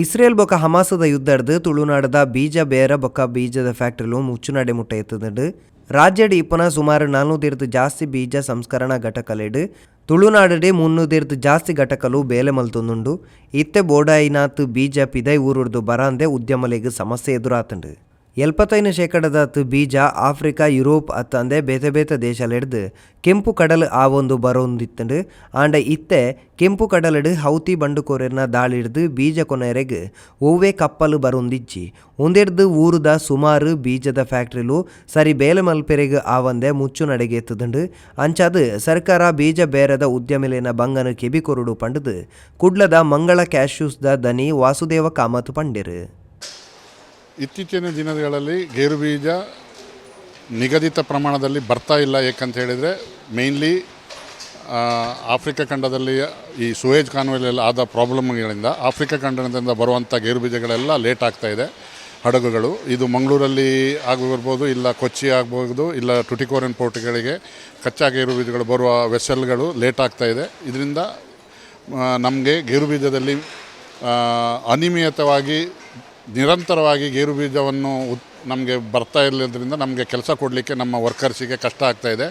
Israel ಬೊಕ ಹಮಾಸದ ಯುದ್ಧಡ್ದು ತುಳುನಾಡದ ಬೀಜ ಬೇರ ಬೊಕ ಬೀಜದ ಫ್ಯಾಕ್ಟ್ರಿಲು ಮುಚ್ಚುನಡೆ ಮುಟ್ಟ ಎತ್ತದಡು ರಾಜ್ಯಡ್ ಇಪ್ಪನ ಸುಮಾರು ನಾಲ್ನೂದಿರ್ದು ಜಾಸ್ತಿ ಬೀಜ ಸಂಸ್ಕರಣಾ ಘಟಕಲೆಡ್ ತುಳುನಾಡಡೆ ಮುನ್ನೂದಿರ್ದು ಜಾಸ್ತಿ ಘಟಕಲು ಬೇಲೆ ಮಲ್ತೊಂದುಂಡು ಇತ್ತೆ ಬೋಡಾಯಿನಾತ್ ಬೀಜ ಪಿದೈ ಊರುಡ್ದು ಬರಾಂದೆ ಉದ್ಯಮಲೆಗ್ ಸಮಸ್ಯೆ ಎದುರಾತುಂಡು. ಎಲ್ಪತ್ತೈದು ಶೇಕಡದತ್ತು ಬೀಜ ಆಫ್ರಿಕಾ, ಯುರೋಪ್ ಅತ್ತಂದೆ ಬೇತೆ ಬೇತೆ ದೇಶಲೆಡ್ದು ಕೆಂಪು ಕಡಲ್ ಒಂದು ಬರೊಂದಿತ್ತುಂಡು ಆಂಡ ಇತ್ತೆ ಕೆಂಪು ಕಡಲಡು ಹೌತಿ ಬಂಡುಕೋರೆರ್ನ ದಾಳಿಡ್ದು ಬೀಜ ಕೊನೆರೆಗ್ ಒವ್ವೇ ಕಪ್ಪಲು ಬರೊಂದಿಜ್ಜಿ ಒಂದೆಡ್ದು ಊರುದ ಸುಮಾರು ಬೀಜದ ಫ್ಯಾಕ್ಟ್ರಿಲು ಸರಿ ಬೇಲೆ ಮಲ್ಪೆರೆಗ್ ಆವಂದೆ ಮುಚ್ಚು ನಡೆಗೆತ್ತುದುಂಡು ಅಂಚಾದು ಸರ್ಕಾರ ಬೀಜ ಬೇರದ ಉದ್ಯಮಿಲೇನ ಬಂಗನ ಕೆಬಿಕೊರುಡು ಪಂಡದು. ಕುಡ್ಲದ ಮಂಗಳ ಕ್ಯಾಶ್ಯೂಸ್ದ ದನಿ ವಾಸುದೇವ ಕಾಮತ್ ಪಂಡೆರು. ಇತ್ತೀಚಿನ ದಿನಗಳಲ್ಲಿ ಗೇರು ಬೀಜ ನಿಗದಿತ ಪ್ರಮಾಣದಲ್ಲಿ ಬರ್ತಾ ಇಲ್ಲ ಏಕಂತ ಹೇಳಿದರೆ ಮೇಯ್ನ್ಲಿ ಆಫ್ರಿಕಾ ಖಂಡದಲ್ಲಿ ಈ ಸುವೇಜ್ ಕಾನ್ವೆಲೆಲ್ಲ ಆದ ಪ್ರಾಬ್ಲಮ್ಗಳಿಂದ ಆಫ್ರಿಕಾ ಖಂಡದಿಂದ ಬರುವಂಥ ಗೇರು ಬೀಜಗಳೆಲ್ಲ ಲೇಟ್ ಆಗ್ತಾ ಇದೆ ಹಡಗುಗಳು. ಇದು ಮಂಗಳೂರಲ್ಲಿ ಆಗಿರ್ಬೋದು ಇಲ್ಲ ಕೊಚ್ಚಿ ಆಗ್ಬೋದು, ಇಲ್ಲ ಟುಟಿಕೋರಿಯನ್ ಪೋರ್ಟ್ಗಳಿಗೆ ಕಚ್ಚಾ ಗೇರು ಬೀಜಗಳು ಬರುವ ವೆಸಲ್ಗಳು ಲೇಟ್ ಆಗ್ತಾ ಇದೆ. ಇದರಿಂದ ನಮಗೆ ಗೇರು ಬೀಜದಲ್ಲಿ ಅನಿಯಮಿತವಾಗಿ ನಿರಂತರವಾಗಿ ಗೇರು ಬೀಜವನ್ನು ಉತ್ ನಮಗೆ ಬರ್ತಾ ಇರಲಿಲ್ಲದ್ರಿಂದ ನಮಗೆ ಕೆಲಸ ಕೊಡಲಿಕ್ಕೆ ನಮ್ಮ ವರ್ಕರ್ಸಿಗೆ ಕಷ್ಟ ಆಗ್ತಾ ಇದೆ.